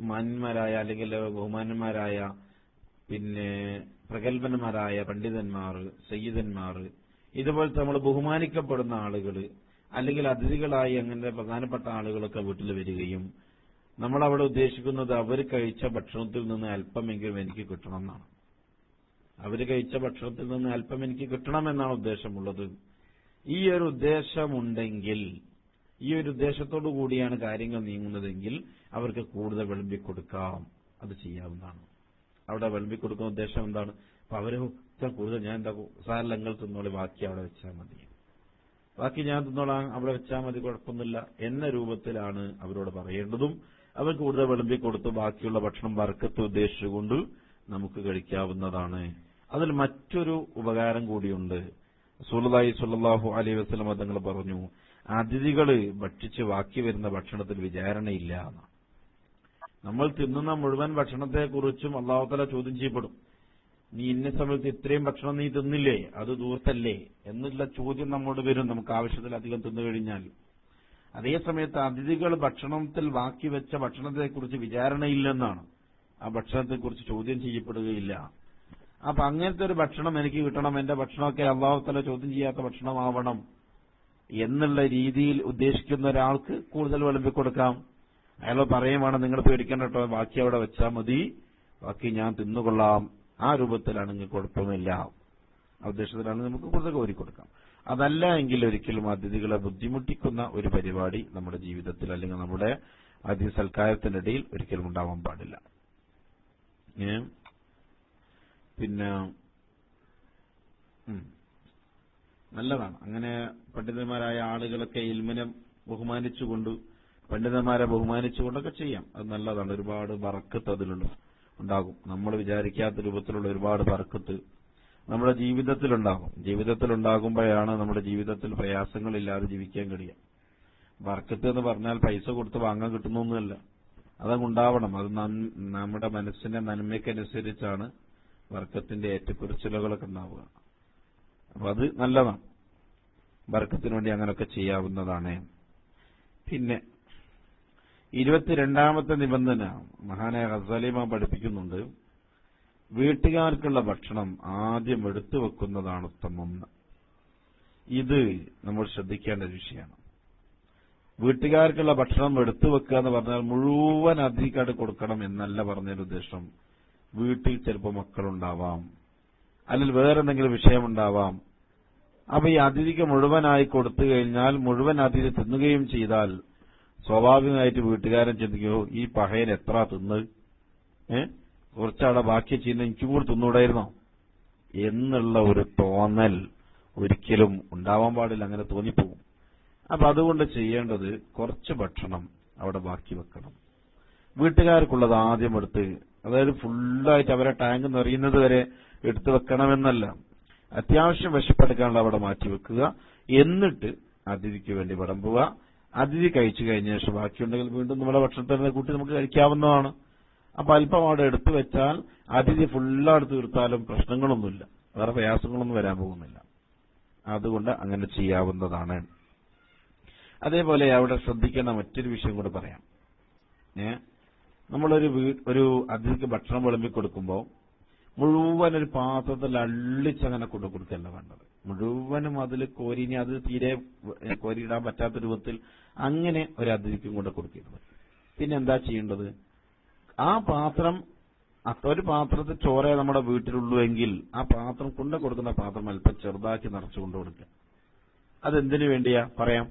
മാന്യന്മാരായ അല്ലെങ്കിൽ ബഹുമാന്യന്മാരായ പിന്നെ പ്രഗത്ഭന്മാരായ പണ്ഡിതന്മാർ സയ്യിദന്മാർ ഇതുപോലത്തെ നമ്മൾ ബഹുമാനിക്കപ്പെടുന്ന ആളുകൾ അല്ലെങ്കിൽ അതിഥികളായി അങ്ങനെ പ്രധാനപ്പെട്ട ആളുകളൊക്കെ വീട്ടിൽ വരികയും നമ്മൾ അവിടെ ഉദ്ദേശിക്കുന്നത് അവർ കഴിച്ച ഭക്ഷണത്തിൽ നിന്ന് അല്പമെങ്കിലും എനിക്ക് കിട്ടണം എന്നാണ് അവർ കഴിച്ച ഭക്ഷണത്തിൽ നിന്ന് അല്പം എനിക്ക് കിട്ടണമെന്നാണ് ഉദ്ദേശമുള്ളത്. ഈ ഒരു ഉദ്ദേശമുണ്ടെങ്കിൽ ഈ ഒരു ഉദ്ദേശത്തോടു കൂടിയാണ് കാര്യങ്ങൾ നീങ്ങുന്നതെങ്കിൽ അവർക്ക് കൂടുതൽ വിളമ്പിക്കൊടുക്കാം അത് ചെയ്യാവുന്നതാണ്. അവിടെ വിളമ്പിക്കൊടുക്കുന്ന ഉദ്ദേശം എന്താണ്? അപ്പൊ അവർ കൂടുതൽ ഞാൻ എന്താ സാരല്ല നിങ്ങൾ തിന്നോളി ബാക്കി അവിടെ വെച്ചാൽ മതി. ബാക്കി ഞാൻ തിന്നോളാം അവിടെ വെച്ചാൽ മതി കുഴപ്പമൊന്നുമില്ല എന്ന രൂപത്തിലാണ് അവരോട് പറയേണ്ടതും. അവർ കൂടുതൽ വിളമ്പിക്കൊടുത്ത് ബാക്കിയുള്ള ഭക്ഷണം വർക്കത്ത് ഉദ്ദേശിച്ചുകൊണ്ട് നമുക്ക് കഴിക്കാവുന്നതാണ്. അതിൽ മറ്റൊരു ഉപകാരം കൂടിയുണ്ട്. സുലതായി സുല്ലാഹു അലൈ വസ്ലം തങ്ങൾ പറഞ്ഞു അതിഥികൾ ഭക്ഷിച്ച് ബാക്കി വരുന്ന ഭക്ഷണത്തിൽ വിചാരണയില്ല എന്ന് നമ്മൾ തിന്നുന്ന മുഴുവൻ ഭക്ഷണത്തെക്കുറിച്ചും അള്ളാഹുത്തല ചോദ്യം ചെയ്യപ്പെടും. നീ ഇന്ന സമയത്ത് ഇത്രയും ഭക്ഷണം നീ തിന്നില്ലേ? അത് ദൂരത്തല്ലേ എന്നുള്ള ചോദ്യം നമ്മോട് വരും. നമുക്ക് ആവശ്യത്തിലധികം തിന്നു കഴിഞ്ഞാൽ. അതേ സമയത്ത് അതിഥികൾ ഭക്ഷണത്തിൽ ബാക്കി വെച്ച ഭക്ഷണത്തെക്കുറിച്ച് വിചാരണയില്ലെന്നാണ്. ആ ഭക്ഷണത്തെക്കുറിച്ച് ചോദ്യം ചെയ്യപ്പെടുകയില്ല. അപ്പൊ അങ്ങനത്തെ ഒരു ഭക്ഷണം എനിക്ക് കിട്ടണം. എന്റെ ഭക്ഷണമൊക്കെ അള്ളാഹുത്തല ചോദ്യം ചെയ്യാത്ത ഭക്ഷണമാവണം. എന്നുള്ള രീതിയിൽ ഉദ്ദേശിക്കുന്ന ഒരാൾക്ക് കൂടുതൽ വിളമ്പി കൊടുക്കാം. അയാൾ പറയുവാണ് നിങ്ങൾ പേടിക്കേണ്ട കേട്ടോ ബാക്കി അവിടെ വെച്ചാൽ മതി. ബാക്കി ഞാൻ തിന്നുകൊള്ളാം. ആ രൂപത്തിലാണെങ്കിൽ കുഴപ്പമില്ല. ആ ഉദ്ദേശത്തിലാണ് നമുക്ക് കൂടുതൽ കോരി കൊടുക്കാം. അതല്ല എങ്കിൽ ഒരിക്കലും അതിഥികളെ ബുദ്ധിമുട്ടിക്കുന്ന ഒരു പരിപാടി നമ്മുടെ ജീവിതത്തിൽ അല്ലെങ്കിൽ നമ്മുടെ അതിഥി സൽക്കാരത്തിനിടയിൽ ഒരിക്കലും ഉണ്ടാവാൻ പാടില്ല? പിന്നെ. നല്ലതാണ്. അങ്ങനെ പണ്ഡിതന്മാരായ ആളുകളൊക്കെ ഇൽമിനെ ബഹുമാനിച്ചുകൊണ്ട് പണ്ഡിതന്മാരെ ബഹുമാനിച്ചുകൊണ്ടൊക്കെ ചെയ്യാം. അത് നല്ലതാണ്. ഒരുപാട് വറക്കത്ത് അതിലുണ്ട് ഉണ്ടാകും. നമ്മൾ വിചാരിക്കാത്ത രൂപത്തിലുള്ള ഒരുപാട് വറക്കത്ത് നമ്മുടെ ജീവിതത്തിലുണ്ടാകും. ജീവിതത്തിലുണ്ടാകുമ്പോഴാണ് നമ്മുടെ ജീവിതത്തിൽ പ്രയാസങ്ങളില്ലാതെ ജീവിക്കാൻ കഴിയുക. വറക്കത്ത് എന്ന് പറഞ്ഞാൽ പൈസ കൊടുത്ത് വാങ്ങാൻ കിട്ടുന്നൊന്നുമല്ല. അതങ്ങുണ്ടാവണം. അത് നമ്മുടെ മനസ്സിന്റെ നന്മയ്ക്കനുസരിച്ചാണ് വർക്കത്തിന്റെ ഏറ്റക്കുറിച്ചിലുകളൊക്കെ ഉണ്ടാവുക. അപ്പൊ അത് നല്ലതാണ്. ബർക്കത്തിന് വേണ്ടി അങ്ങനെയൊക്കെ ചെയ്യാവുന്നതാണ്. പിന്നെ ഇരുപത്തിരണ്ടാമത്തെ നിബന്ധന മഹാനായ ഹസലിമ പഠിപ്പിക്കുന്നുണ്ട്. വീട്ടുകാർക്കുള്ള ഭക്ഷണം ആദ്യം എടുത്തു വെക്കുന്നതാണ് ഉത്തമം. ഇത് നമ്മൾ ശ്രദ്ധിക്കേണ്ട ഒരു വിഷയമാണ്. വീട്ടുകാർക്കുള്ള ഭക്ഷണം എടുത്തു വെക്കുക എന്ന് പറഞ്ഞാൽ മുഴുവൻ അതിഥിക്കാട് കൊടുക്കണം എന്നല്ല പറഞ്ഞൊരു ഉദ്ദേശം. വീട്ടിൽ ചിലപ്പോൾ മക്കളുണ്ടാവാം. അല്ലെങ്കിൽ വേറെ എന്തെങ്കിലും വിഷയമുണ്ടാവാം. അപ്പൊ ഈ അതിഥിക്ക് മുഴുവനായി കൊടുത്തു കഴിഞ്ഞാൽ മുഴുവൻ അതിഥി തിന്നുകയും ചെയ്താൽ സ്വാഭാവികമായിട്ട് വീട്ടുകാരൻ ചിന്തിക്കുമോ ഈ പഹയൻ എത്ര തിന്ന്? ഏ? കുറച്ചവിടെ ബാക്കി ചെയ്യുന്ന എനിക്കും കൂടി തിന്നൂടായിരുന്നോ? എന്നുള്ള ഒരു തോന്നൽ ഒരിക്കലും ഉണ്ടാവാൻ പാടില്ല അങ്ങനെ തോന്നിപ്പോകും. അപ്പൊ അതുകൊണ്ട് ചെയ്യേണ്ടത് കുറച്ച് ഭക്ഷണം അവിടെ ബാക്കി വെക്കണം. വീട്ടുകാർക്കുള്ളത് ആദ്യം എടുത്ത് അതായത് ഫുള്ളായിട്ട് അവരെ ടാങ്ക് നിറയുന്നത് വരെ എടുത്തു വെക്കണമെന്നല്ല. അത്യാവശ്യം വിശപ്പെടുക്കാനുള്ള അവിടെ മാറ്റി വെക്കുക. എന്നിട്ട് അതിഥിക്ക് വേണ്ടി വിളമ്പുക അതിഥി കഴിച്ചു കഴിഞ്ഞ ശേഷം ബാക്കിയുണ്ടെങ്കിൽ വീണ്ടും നമ്മുടെ ഭക്ഷണത്തിൽ നിന്ന് കൂട്ടി നമുക്ക് കഴിക്കാവുന്നതാണ്. അപ്പൊ അല്പം അവിടെ എടുത്തു വെച്ചാൽ അതിഥി ഫുള്ളായിട്ട് തീർത്താലും പ്രശ്നങ്ങളൊന്നുമില്ല. വേറെ പ്രയാസങ്ങളൊന്നും വരാൻ പോകുന്നില്ല. അതുകൊണ്ട് അങ്ങനെ ചെയ്യാവുന്നതാണ്. അതേപോലെ അവിടെ ശ്രദ്ധിക്കേണ്ട മറ്റൊരു വിഷയം കൂടെ പറയാം. ഏ? നമ്മളൊരു വീ ഒരു അതിഥിക്ക് ഭക്ഷണം വിളമ്പി കൊടുക്കുമ്പോൾ മുഴുവൻ ഒരു പാത്രത്തിൽ അള്ളിച്ചങ്ങനെ കൊണ്ടു കൊടുക്കല്ല വേണ്ടത്. മുഴുവനും അതിൽ കോരിനി അത് തീരെ കോരിയിടാൻ പറ്റാത്ത രൂപത്തിൽ അങ്ങനെ ഒരു അതിഥിക്കും കൊണ്ട് കൊടുക്കരുത്. പിന്നെ എന്താ ചെയ്യേണ്ടത്? ആ പാത്രം ഒരു പാത്രത്തിൽ ചോറേ നമ്മുടെ വീട്ടിലുള്ളൂ എങ്കിൽ ആ പാത്രം കൊണ്ടു കൊടുക്കുന്ന പാത്രം അല്പം ചെറുതാക്കി നിറച്ചു കൊണ്ടു കൊടുക്കുക. അതെന്തിനു വേണ്ടിയാ? പറയാം.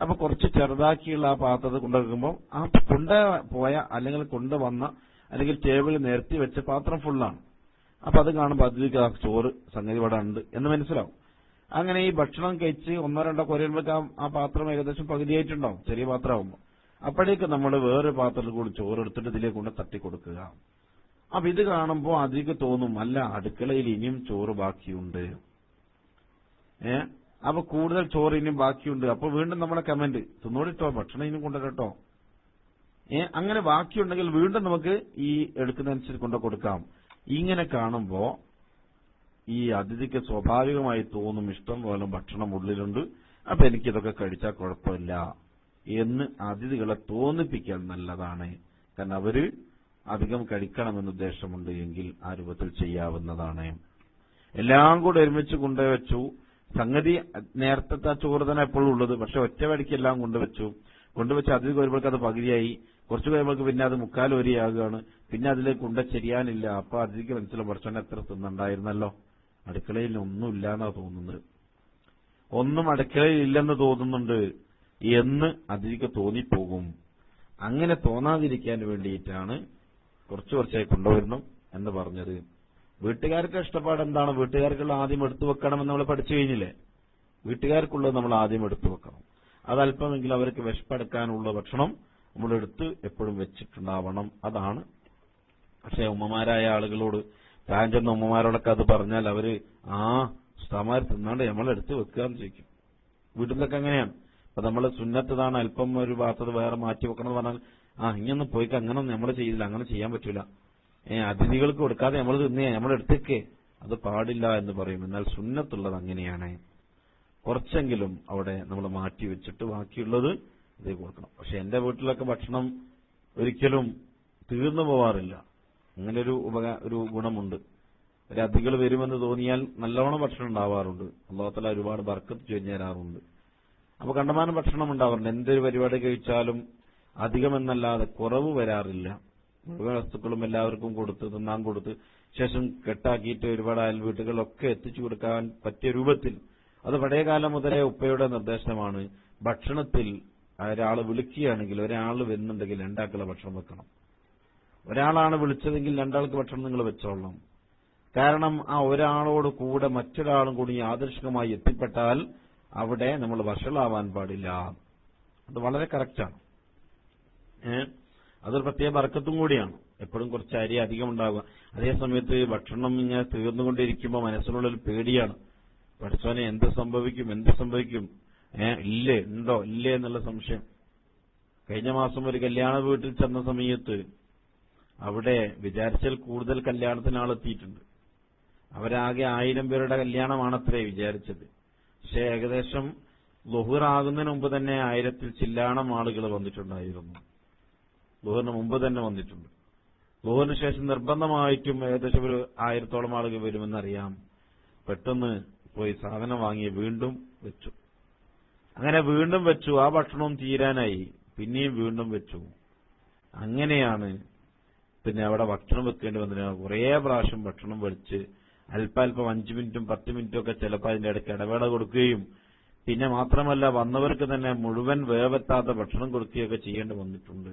അപ്പൊ കുറച്ച് ചെറുതാക്കിയുള്ള ആ പാത്രത്തിൽ കൊണ്ടുവെക്കുമ്പോൾ ആ കൊണ്ട പോയ അല്ലെങ്കിൽ കൊണ്ടുവന്ന അല്ലെങ്കിൽ ടേബിളിൽ നിരത്തി വെച്ച പാത്രം ഫുള്ളാണ് അപ്പൊ അത് കാണുമ്പോൾ അതിലേക്ക് ചോറ് സംഗതി ഇവിടെ ഉണ്ട് എന്ന് മനസ്സിലാവും. അങ്ങനെ ഈ ഭക്ഷണം കഴിച്ച് ഒന്നോ രണ്ടോ കൊരയുമ്പോഴേക്ക് ആ പാത്രം ഏകദേശം പകുതിയായിട്ടുണ്ടാവും ചെറിയ പാത്രമാകുമ്പോൾ അപ്പോഴേക്ക് നമ്മൾ വേറൊരു പാത്രത്തിൽ കൂടി ചോറ് എടുത്തിട്ട് ഇതിലേക്ക് കൊണ്ട് തട്ടി കൊടുക്കുക. അപ്പൊ ഇത് കാണുമ്പോൾ അതിലേക്ക് തോന്നും അല്ല അടുക്കളയിൽ ഇനിയും ചോറ് ബാക്കിയുണ്ട്. ഏ? അപ്പൊ കൂടുതൽ ചോറ് ഇനിയും ബാക്കിയുണ്ട്. അപ്പൊ വീണ്ടും നമ്മുടെ കമന്റ് തിന്നോടിട്ടോ ഭക്ഷണം ഇനിയും കൊണ്ടുവരട്ടോ? ഏ? അങ്ങനെ ബാക്കിയുണ്ടെങ്കിൽ വീണ്ടും നമുക്ക് ഈ എടുക്കുന്നതനുസരിച്ച് കൊണ്ടു കൊടുക്കാം. ഇങ്ങനെ കാണുമ്പോ ഈ അതിഥിക്ക് സ്വാഭാവികമായി തോന്നും ഇഷ്ടം പോലെ ഭക്ഷണം ഉള്ളിലുണ്ട്. അപ്പൊ എനിക്കിതൊക്കെ കഴിച്ചാൽ കുഴപ്പമില്ല എന്ന് അതിഥികളെ തോന്നിപ്പിക്കാൻ നല്ലതാണ്. കാരണം അവർ അധികം കഴിക്കണമെന്ന് ഉദ്ദേശമുണ്ട് എങ്കിൽ ആ രൂപത്തിൽ ചെയ്യാവുന്നതാണ്. എല്ലാം കൂടെ ഒരുമിച്ച് കൊണ്ടുവച്ചു. സംഗതി നേരത്തെ ചോറ് തന്നെ എപ്പോഴും ഉള്ളത്. പക്ഷെ ഒറ്റവടിക്ക് എല്ലാം കൊണ്ടുവച്ചു. കൊണ്ടുവച്ച് അതിഥി വരുമ്പോഴേക്ക് അത് പകുതിയായി. കുറച്ച് കഴിയുമ്പോൾ പിന്നെ അത് മുക്കാൽ വരിയാകുകയാണ് പിന്നെ അതിലേക്ക് ഉണ്ട ചെരിയാനില്ല. അപ്പൊ അതിലേക്ക് മനസ്സിലാവും ഭക്ഷണം എത്ര തിന്നുണ്ടായിരുന്നല്ലോ. അടുക്കളയിൽ ഒന്നുമില്ല എന്നാ തോന്നുന്നത്. ഒന്നും അടുക്കളയിൽ ഇല്ലെന്ന് തോന്നുന്നുണ്ട്. എന്ന് അതിലേക്ക് തോന്നിപ്പോകും. അങ്ങനെ തോന്നാതിരിക്കാൻ വേണ്ടിയിട്ടാണ് കുറച്ചു കുറച്ചായി കൊണ്ടുവരണം എന്ന് പറഞ്ഞത്. വീട്ടുകാർക്ക് ഇഷ്ടപ്പാട് എന്താണ്? വീട്ടുകാർക്കുള്ള ആദ്യം എടുത്തു വെക്കണമെന്ന് നമ്മൾ പഠിച്ചു കഴിഞ്ഞില്ലേ? വീട്ടുകാർക്കുള്ളത് നമ്മൾ ആദ്യം എടുത്തു വെക്കണം. അതല്പമെങ്കിലും അവർക്ക് വിശപ്പടക്കാനുള്ള ഭക്ഷണം നമ്മൾ എടുത്ത് എപ്പോഴും വെച്ചിട്ടുണ്ടാവണം. അതാണ്. പക്ഷെ ഉമ്മമാരായ ആളുകളോട് പ്രായം ഉമ്മമാരോടൊക്കെ അത് പറഞ്ഞാൽ അവർ ആ ഉസ്താമാർ തിന്നാണ്ട് നമ്മളെടുത്ത് വെക്കുക എന്ന് ചോദിക്കും. വീട്ടിലൊക്കെ അങ്ങനെയാണ്. അപ്പൊ നമ്മൾ സുന്നത്തതാണ് അല്പം ഒരു ഭാഗത്തത് വേറെ മാറ്റി വെക്കണം എന്ന് പറഞ്ഞാൽ ആ ഇങ്ങനൊന്നും പോയിക്ക് അങ്ങനെ നമ്മൾ ചെയ്തില്ല അങ്ങനെ ചെയ്യാൻ പറ്റൂല. ഏ അതിഥികൾക്ക് കൊടുക്കാതെ നമ്മൾ തിന്നേ നമ്മൾ എടുത്തേക്കേ. അത് പാടില്ല എന്ന് പറയും. എന്നാൽ സുന്നത്തുള്ളത് അങ്ങനെയാണ്. കുറച്ചെങ്കിലും അവിടെ നമ്മൾ മാറ്റി വെച്ചിട്ട് ബാക്കിയുള്ളത് ഇത് കൊടുക്കണം. പക്ഷെ എന്റെ വീട്ടിലൊക്കെ ഭക്ഷണം ഒരിക്കലും തീർന്നു പോവാറില്ല. അങ്ങനെ ഒരു ഒരു ഗുണമുണ്ട്. ഒരു അതികൾ വരുമെന്ന് തോന്നിയാൽ നല്ലവണ്ണം ഭക്ഷണം ഉണ്ടാവാറുണ്ട്. അള്ളാഹത്തല ഒരുപാട് ബർക്കത്ത് ചൊരിഞ്ഞു തരാറുണ്ട്. അപ്പൊ കണ്ടമാനം ഭക്ഷണം ഉണ്ടാവാറുണ്ട്. എന്തൊരു പരിപാടി കഴിച്ചാലും അധികമെന്നല്ലാതെ കുറവ് വരാറില്ല. മുഴുവൻ വസ്തുക്കളും എല്ലാവർക്കും കൊടുത്ത് തിന്നാൻ കൊടുത്ത് ശേഷം കെട്ടാക്കിയിട്ട് ഒരുപാട് അയൽ വീട്ടുകളിലൊക്കെ എത്തിച്ചു കൊടുക്കാൻ പറ്റിയ രൂപത്തിൽ അത് പഴയകാലം മുതലേ ഉപ്പയുടെ നിർദ്ദേശമാണ് ഭക്ഷണത്തിൽ ഒരാൾ വിളിക്കുകയാണെങ്കിൽ ഒരാൾ വരുന്നുണ്ടെങ്കിൽ രണ്ടാക്കുള്ള ഭക്ഷണം വെക്കണം. ഒരാളാണ് വിളിച്ചതെങ്കിൽ രണ്ടാൾക്ക് ഭക്ഷണം നിങ്ങൾ വെച്ചോളണം. കാരണം ആ ഒരാളോട് കൂടെ മറ്റൊരാളും കൂടി ആദർശികമായി എത്തിപ്പെട്ടാൽ അവിടെ നമ്മൾ വഷളാവാൻ പാടില്ല. അത് വളരെ കറക്റ്റാണ് അതൊരു പ്രത്യേക വർക്കത്തും കൂടിയാണ്. എപ്പോഴും കുറച്ച് അരി അധികം ഉണ്ടാകുക അതേ സമയത്ത് ഭക്ഷണം ഇങ്ങനെ തീർന്നുകൊണ്ടിരിക്കുമ്പോൾ മനസ്സിനുള്ളിൽ പേടിയാണ്. പഠിച്ചവനെ എന്ത് സംഭവിക്കും? എന്ത് സംഭവിക്കും? ഇല്ലേ? ഉണ്ടോ? ഇല്ലേ എന്നുള്ള സംശയം. കഴിഞ്ഞ മാസം ഒരു കല്യാണ വീട്ടിൽ ചെന്ന സമയത്ത് അവിടെ വിചാരിച്ചാൽ കൂടുതൽ കല്യാണത്തിന് ആളെത്തിയിട്ടുണ്ട് അവരാകെ ആയിരം പേരുടെ കല്യാണമാണത്രേ വിചാരിച്ചത്. പക്ഷെ ഏകദേശം ലുഹുറാകുന്നതിന് മുമ്പ് തന്നെ ആയിരത്തിൽ ചില്ലാണം ആളുകൾ വന്നിട്ടുണ്ടായിരുന്നു. ലുഹറിന് മുമ്പ് തന്നെ വന്നിട്ടുണ്ട്. ലുഹറിന് ശേഷം നിർബന്ധമായിട്ടും ഏകദേശം ഒരു ആയിരത്തോളം ആളുകൾ വരുമെന്നറിയാം. പെട്ടെന്ന് പോയി സാധനം വാങ്ങി വീണ്ടും വെച്ചു. അങ്ങനെ വീണ്ടും വെച്ചു ആ ഭക്ഷണവും തീരാനായി. പിന്നെയും വീണ്ടും വെച്ചു. അങ്ങനെയാണ് പിന്നെ അവിടെ ഭക്ഷണം വെക്കേണ്ടി വന്നില്ല കുറേ പ്രാവശ്യം ഭക്ഷണം വെച്ച് അല്പാൽപ്പം അഞ്ചു മിനിറ്റും പത്ത് മിനിറ്റും ഒക്കെ ചിലപ്പോൾ അതിന്റെ ഇടയ്ക്ക് ഇടവേള കൊടുക്കുകയും പിന്നെ മാത്രമല്ല വന്നവർക്ക് തന്നെ മുഴുവൻ വേവെത്താത്ത ഭക്ഷണം കൊടുക്കുകയൊക്കെ ചെയ്യേണ്ടി വന്നിട്ടുണ്ട്.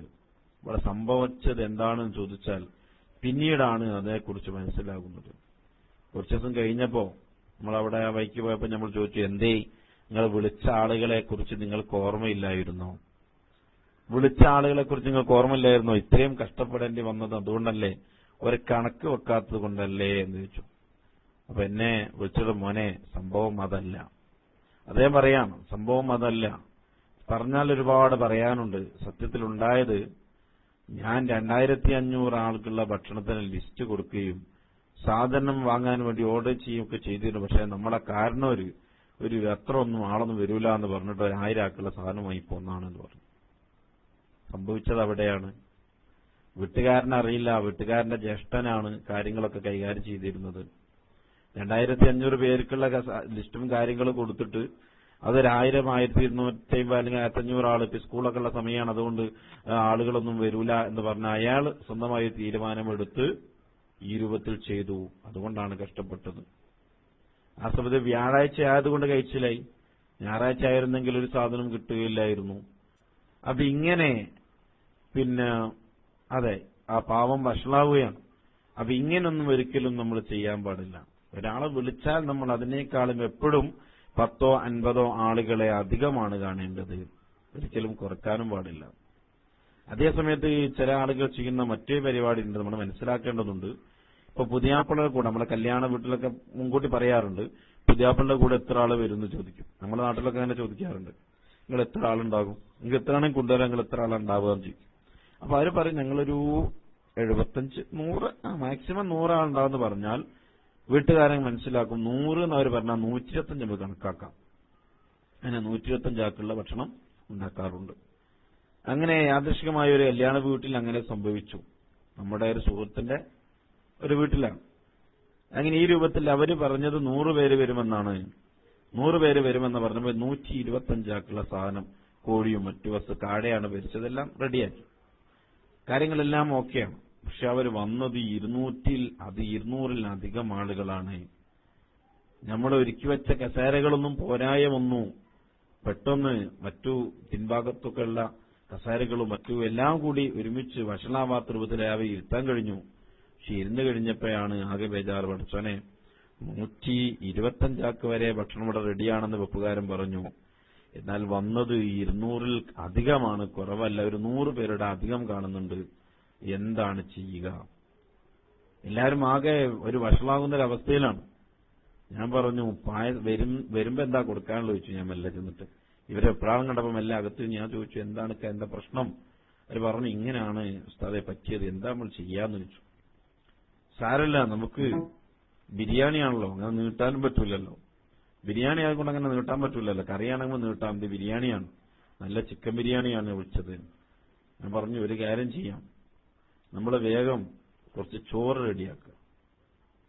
ഇവിടെ സംഭവിച്ചത് എന്താണെന്ന് ചോദിച്ചാൽ പിന്നീടാണ് അതേക്കുറിച്ച് മനസ്സിലാകുന്നത്. കുറച്ചു ദിവസം കഴിഞ്ഞപ്പോ നമ്മളവിടെ വൈക്ക് പോയപ്പോൾ നമ്മൾ ചോദിച്ചു എന്തേ നിങ്ങൾ വിളിച്ച ആളുകളെ കുറിച്ച് നിങ്ങൾക്ക് ഓർമ്മയില്ലായിരുന്നോ. വിളിച്ച ആളുകളെ കുറിച്ച് നിങ്ങൾക്ക് ഓർമ്മയില്ലായിരുന്നോ. ഇത്രയും കഷ്ടപ്പെടേണ്ടി വന്നത് അതുകൊണ്ടല്ലേ? ഒരു കണക്ക് വെക്കാത്തത് കൊണ്ടല്ലേ എന്ന് ചോദിച്ചു. അപ്പൊ എന്നെ വിളിച്ചത് മോനെ സംഭവം അതല്ല. അദ്ദേഹം പറയാണ് സംഭവം അതല്ല. പറഞ്ഞാൽ ഒരുപാട് പറയാനുണ്ട്. സത്യത്തിൽ സത്യത്തിലുണ്ടായത് ഞാൻ രണ്ടായിരത്തി അഞ്ഞൂറ് ആൾക്കുള്ള ഭക്ഷണത്തിന് ലിസ്റ്റ് കൊടുക്കുകയും സാധനം വാങ്ങാൻ വേണ്ടി ഓർഡർ ചെയ്യുകയൊക്കെ ചെയ്തിരുന്നു. പക്ഷെ നമ്മളെ കാരണം ഒരു എത്ര ഒന്നും ആളൊന്നും വരൂല എന്ന് പറഞ്ഞിട്ട് ഒരു ആയിരം ആക്കുള്ള സാധനമായി പോന്നാണെന്ന് പറഞ്ഞു. സംഭവിച്ചത് അവിടെയാണ്. വീട്ടുകാരനെ അറിയില്ല. വീട്ടുകാരന്റെ ജ്യേഷ്ഠനാണ് കാര്യങ്ങളൊക്കെ കൈകാര്യം ചെയ്തിരുന്നത്. രണ്ടായിരത്തി അഞ്ഞൂറ് പേർക്കുള്ള ലിസ്റ്റും കാര്യങ്ങളും കൊടുത്തിട്ട് അതൊരായിരം ആയിരത്തി ഇരുന്നൂറ്റി അമ്പത് അല്ലെങ്കിൽ ആയിരത്തി അഞ്ഞൂറ് ആൾ ഇപ്പൊ സ്കൂളൊക്കെ ഉള്ള സമയമാണ്. അതുകൊണ്ട് ആളുകളൊന്നും വരൂല എന്ന് പറഞ്ഞ അയാൾ സ്വന്തമായി തീരുമാനമെടുത്ത് ഈ രൂപത്തിൽ ചെയ്തു. അതുകൊണ്ടാണ് കഷ്ടപ്പെട്ടത്. ആ സമയത്ത് വ്യാഴാഴ്ച ആയതുകൊണ്ട് കഴിച്ചില്ലായി ഞായറാഴ്ച ആയിരുന്നെങ്കിൽ ഒരു സാധനം കിട്ടുകയില്ലായിരുന്നു. അപ്പൊ ഇങ്ങനെ പിന്നെ അതെ ആ പാവം വഷളാവുകയാണ്. അപ്പൊ ഇങ്ങനൊന്നും ഒരിക്കലും നമ്മൾ ചെയ്യാൻ പാടില്ല. ഒരാളെ വിളിച്ചാൽ നമ്മൾ അതിനേക്കാളും എപ്പോഴും പത്തോ അൻപതോ ആളുകളെ അധികമാണ് കാണേണ്ടത്. ഒരിക്കലും കുറക്കാനും പാടില്ല. അതേസമയത്ത് ചില ആളുകൾ ചെയ്യുന്ന മറ്റൊരു പരിപാടി നമ്മൾ മനസ്സിലാക്കേണ്ടതുണ്ട്. ഇപ്പൊ പുതിയാപ്പിളുടെ കൂടെ നമ്മളെ കല്യാണ വീട്ടിലൊക്കെ മുൻകൂട്ടി പറയാറുണ്ട് പുതിയാപ്പിളുടെ കൂടെ എത്ര ആൾ വരും എന്ന് ചോദിക്കും. നമ്മുടെ നാട്ടിലൊക്കെ അങ്ങനെ ചോദിക്കാറുണ്ട്. നിങ്ങൾ എത്ര ആളുണ്ടാകും? നിങ്ങൾ എത്ര ആണെങ്കിൽ കൊണ്ടുവരാൻ നിങ്ങൾ എത്ര ആളുണ്ടാവുക ചോദിക്കും. അപ്പൊ അവർ പറയും ഞങ്ങളൊരു എഴുപത്തഞ്ച് നൂറ് മാക്സിമം നൂറാളുണ്ടാവെന്ന് പറഞ്ഞാൽ വീട്ടുകാരെ മനസ്സിലാക്കും നൂറ് എന്ന് അവർ പറഞ്ഞാൽ നൂറ്റി ഇരുപത്തഞ്ച് നമുക്ക് കണക്കാക്കാം. അങ്ങനെ നൂറ്റി ഇരുപത്തഞ്ചാക്കുള്ള ഭക്ഷണം ഉണ്ടാക്കാറുണ്ട്. അങ്ങനെ യാദൃശികമായ ഒരു കല്യാണ വീട്ടിൽ അങ്ങനെ സംഭവിച്ചു. നമ്മുടെ ഒരു സുഹൃത്തിന്റെ ഒരു വീട്ടിലാണ്. അങ്ങനെ ഈ രൂപത്തിൽ അവർ പറഞ്ഞത് നൂറ് പേര് വരുമെന്നാണ്. നൂറ് പേര് വരുമെന്ന് പറഞ്ഞപ്പോൾ നൂറ്റി ഇരുപത്തഞ്ചാക്കുള്ള സാധനം കോഴിയും മറ്റു വസ്തു കാടയാണ് ഭരിച്ചതെല്ലാം റെഡിയാക്കി. കാര്യങ്ങളെല്ലാം ഓക്കെയാണ്. പക്ഷെ അവർ വന്നത് ഇരുന്നൂറ്റിൽ അത് ഇരുന്നൂറിലധികം ആളുകളാണ്. നമ്മൾ ഒരുക്കി വെച്ച കസേരകളൊന്നും പോരായ വന്നു പെട്ടെന്ന് മറ്റു പിൻഭാഗത്തൊക്കെയുള്ള കസേരകളും മറ്റു എല്ലാം കൂടി ഒരുമിച്ച് വഷളാവാത്ത രൂപത്തിൽ അവ ഇരുത്താൻ കഴിഞ്ഞു. പക്ഷെ കഴിഞ്ഞപ്പോഴാണ് ആകെ ബേജാറ് പഠിച്ചോനെ നൂറ്റി ഇരുപത്തഞ്ചാക്ക് വരെ ഭക്ഷണം ഇവിടെ റെഡിയാണെന്ന് വെപ്പുകാരൻ പറഞ്ഞു. എന്നാൽ വന്നത് ഇരുന്നൂറിൽ അധികമാണ് കുറവല്ല ഒരു നൂറ് പേരുടെ അധികം കാണുന്നുണ്ട്. എന്താണ് ചെയ്യുക? എല്ലാവരും ആകെ ഒരു വഷളാകുന്ന ഒരു അവസ്ഥയിലാണ്. ഞാൻ പറഞ്ഞു പായ വരും വരുമ്പോ എന്താ കൊടുക്കാനുള്ള ചോദിച്ചു. ഞാൻ മെല്ലെ ചെന്നിട്ട് ഇവരെ എപ്പോഴാണ് കണ്ടപ്പോ മെല്ലെ അകത്ത് ഞാൻ ചോദിച്ചു എന്താണ് എന്താ പ്രശ്നം? അവർ പറഞ്ഞു ഇങ്ങനെയാണ് ഉസ്താദെ പറ്റിയത് എന്താ നമ്മൾ ചെയ്യാന്ന് ചോദിച്ചു. സാരല്ല നമുക്ക് ബിരിയാണിയാണല്ലോ. അങ്ങനെ നീട്ടാനും പറ്റൂലല്ലോ. ബിരിയാണി ആയതുകൊണ്ട് അങ്ങനെ നീട്ടാൻ പറ്റൂലല്ലോ. കറിയാണെങ്കിൽ നീട്ടാം. ഇത് ബിരിയാണിയാണ്. നല്ല ചിക്കൻ ബിരിയാണിയാണ് വിളിച്ചത്. ഞാൻ പറഞ്ഞു ഒരു കാര്യം ചെയ്യാം. നമ്മൾ വേഗം കുറച്ച് ചോറ് റെഡിയാക്കുക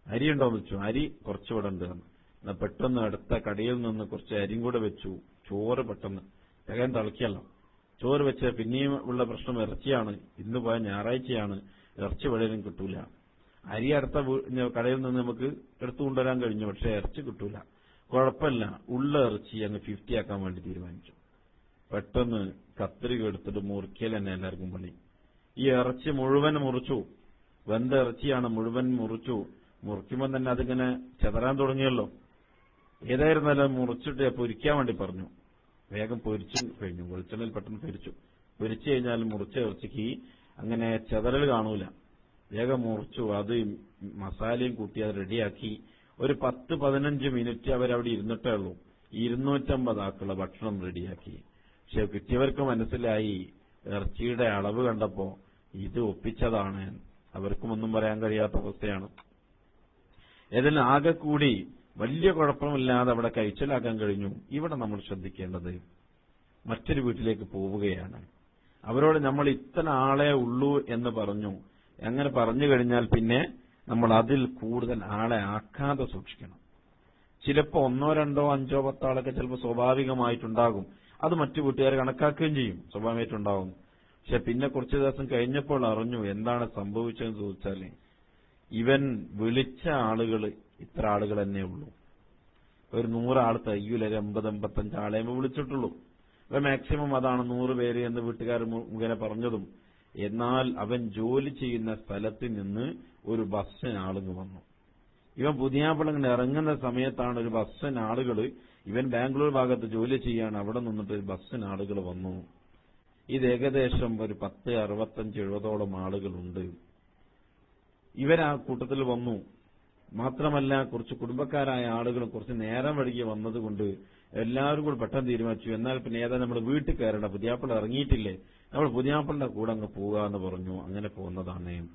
അരി ഉണ്ടോന്ന് വെച്ചു. അരി കുറച്ച് ഇവിടെ ഉണ്ട്. എന്ന്. എന്നാ പെട്ടെന്ന് അടുത്ത കടയിൽ നിന്ന് കുറച്ച് അരിയും കൂടെ വെച്ചു. ചോറ് പെട്ടെന്ന്. വേഗം തിളക്കിയല്ലോ. ചോറ് വെച്ച പിന്നെയും ഉള്ള പ്രശ്നം ഇറച്ചിയാണ്. ഇന്ന് പോയ ഞായറാഴ്ചയാണ്. ഇറച്ചി വെളിയിലും കിട്ടൂല. അരി അടുത്ത കടയിൽ നിന്ന് നമുക്ക് എടുത്തുകൊണ്ടുവരാൻ കഴിഞ്ഞു പക്ഷെ ഇറച്ചി കിട്ടൂല. കുഴപ്പമില്ല. ഉള്ള ഇറച്ചി അങ്ങ് ഫിഫ്റ്റി ആക്കാൻ വേണ്ടി തീരുമാനിച്ചു. പെട്ടെന്ന് കത്രിക എടുത്തിട്ട് മുറിക്കൽ തന്നെ എല്ലാവർക്കും പണി. ഈ ഇറച്ചി മുഴുവൻ മുറിച്ചു. വെന്ത ഇറച്ചിയാണ് മുഴുവൻ മുറിച്ചു. മുറിക്കുമ്പോൾ തന്നെ അതിങ്ങനെ ചെതറാൻ തുടങ്ങിയല്ലോ. ഏതായിരുന്നാലും മുറിച്ചിട്ട് പൊരിക്കാൻ വേണ്ടി പറഞ്ഞു. വേഗം പൊരിച്ചു കഴിഞ്ഞു. വെളിച്ചെണ്ണയിൽ പെട്ടെന്ന് പൊരിച്ചു. പൊരിച്ചു കഴിഞ്ഞാൽ മുറിച്ച ഇറച്ചിക്ക് അങ്ങനെ ചെതറൽ കാണൂല. വേഗം മുറിച്ചു അത് മസാലയും കൂട്ടി അത് റെഡിയാക്കി. ഒരു പത്ത് പതിനഞ്ച് മിനിറ്റ് അവരവിടെ ഇരുന്നിട്ടേ ഉള്ളൂ. ഇരുന്നൂറ്റമ്പത് ആക്കുള്ള ഭക്ഷണം റെഡിയാക്കി. പക്ഷെ കിട്ടിയവർക്ക് മനസ്സിലായി ഇറച്ചിയുടെ അളവ് കണ്ടപ്പോ ഇത് ഒപ്പിച്ചതാണ്. അവർക്കും ഒന്നും പറയാൻ കഴിയാത്ത അവസ്ഥയാണ്. ഏതായാലും ആകെ കൂടി വലിയ കുഴപ്പമില്ലാതെ അവിടെ കഴിച്ചലാക്കാൻ കഴിഞ്ഞു. ഇവിടെ നമ്മൾ ശ്രദ്ധിക്കേണ്ടത് മറ്റൊരു വീട്ടിലേക്ക് പോവുകയാണ്. അവരോട് നമ്മൾ ഇത്ര ആളെ ഉള്ളൂ എന്ന് പറഞ്ഞു. അങ്ങനെ പറഞ്ഞു കഴിഞ്ഞാൽ പിന്നെ നമ്മൾ അതിൽ കൂടുതൽ ആളെ ആക്കാതെ സൂക്ഷിക്കണം. ചിലപ്പോ ഒന്നോ രണ്ടോ അഞ്ചോ പത്തോ ആളൊക്കെ ചിലപ്പോൾ സ്വാഭാവികമായിട്ടുണ്ടാകും. അത് മറ്റു കൂട്ടുകാർ കണക്കാക്കുകയും ചെയ്യും. സ്വാഭാവികമായിട്ടുണ്ടാകും. പക്ഷെ പിന്നെ കുറച്ച് ദിവസം കഴിഞ്ഞപ്പോൾ അറിഞ്ഞു എന്താണ് സംഭവിച്ചതെന്ന് ചോദിച്ചാൽ ഇവൻ വിളിച്ച ആളുകൾ ഇത്ര ആളുകൾ തന്നെ ഉള്ളൂ. ഒരു നൂറാൾ തയ്യൂല ഒരു എൺപത് എൺപത്തഞ്ച് ആളെ വിളിച്ചിട്ടുള്ളൂ. അപ്പൊ മാക്സിമം അതാണ് നൂറ് പേര് എന്ന് വീട്ടുകാർ മുഖേന പറഞ്ഞതും. എന്നാൽ അവൻ ജോലി ചെയ്യുന്ന സ്ഥലത്ത് നിന്ന് ഒരു ബസ്സൻ ആളുകൾ വന്നു. ഇവൻ പുതിയാപ്പിളങ്ങനെ ഇറങ്ങുന്ന സമയത്താണ് ഒരു ബസ്സൻ ആളുകൾ ഇവൻ ബാംഗ്ലൂർ ഭാഗത്ത് ജോലി ചെയ്യാണ് അവിടെ നിന്നിട്ട് ഒരു ബസ്സൻ ആളുകൾ വന്നു. ഇത് ഏകദേശം ഒരു പത്ത് അറുപത്തഞ്ച് എഴുപതോളം ആളുകളുണ്ട് ഇവരാ കൂട്ടത്തിൽ വന്നു. മാത്രമല്ല കുറച്ച് കുടുംബക്കാരായ ആളുകൾ കുറച്ച് നേരം വഴുകി വന്നതുകൊണ്ട് എല്ലാവരും കൂടി പെട്ടെന്ന് തീരുമാനിച്ചു. എന്നാൽ പിന്നെ ഏതാ നമ്മൾ വീട്ടിൽ കയറേണ്ട പുതിയാപ്പിള ഇറങ്ങിയിട്ടില്ലേ? നമ്മൾ പുതിയാപ്പിളിന്റെ കൂടെ അങ്ങ് പോവുക എന്ന് പറഞ്ഞു. അങ്ങനെ പോകുന്നതാണ്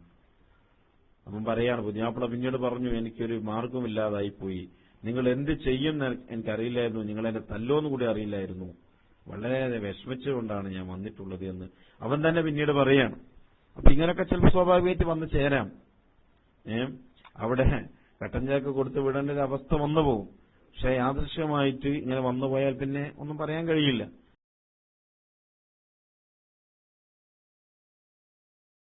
അവൻ പറയാണ് പുതിയാപ്പിള പിന്നീട് പറഞ്ഞു എനിക്കൊരു മാർഗമില്ലാതായി പോയി നിങ്ങൾ എന്ത് ചെയ്യും എനിക്കറിയില്ലായിരുന്നു. നിങ്ങൾ എന്നെ തല്ലോന്ന് കൂടി അറിയില്ലായിരുന്നു. വളരെ വിഷമിച്ചുകൊണ്ടാണ് ഞാൻ വന്നിട്ടുള്ളത് എന്ന്. അവൻ തന്നെ പിന്നീട് പറയാണ്. അപ്പൊ ഇങ്ങനെയൊക്കെ ചിലപ്പോൾ സ്വാഭാവികമായിട്ട് വന്ന് ചേരാം. ഏ? അവിടെ കട്ടഞ്ചാക്ക് കൊടുത്ത് വിടേണ്ട ഒരു അവസ്ഥ വന്നു പോകും. പക്ഷെ യാദൃശ്യമായിട്ട് ഇങ്ങനെ വന്നു പോയാൽ പിന്നെ ഒന്നും പറയാൻ കഴിയില്ല.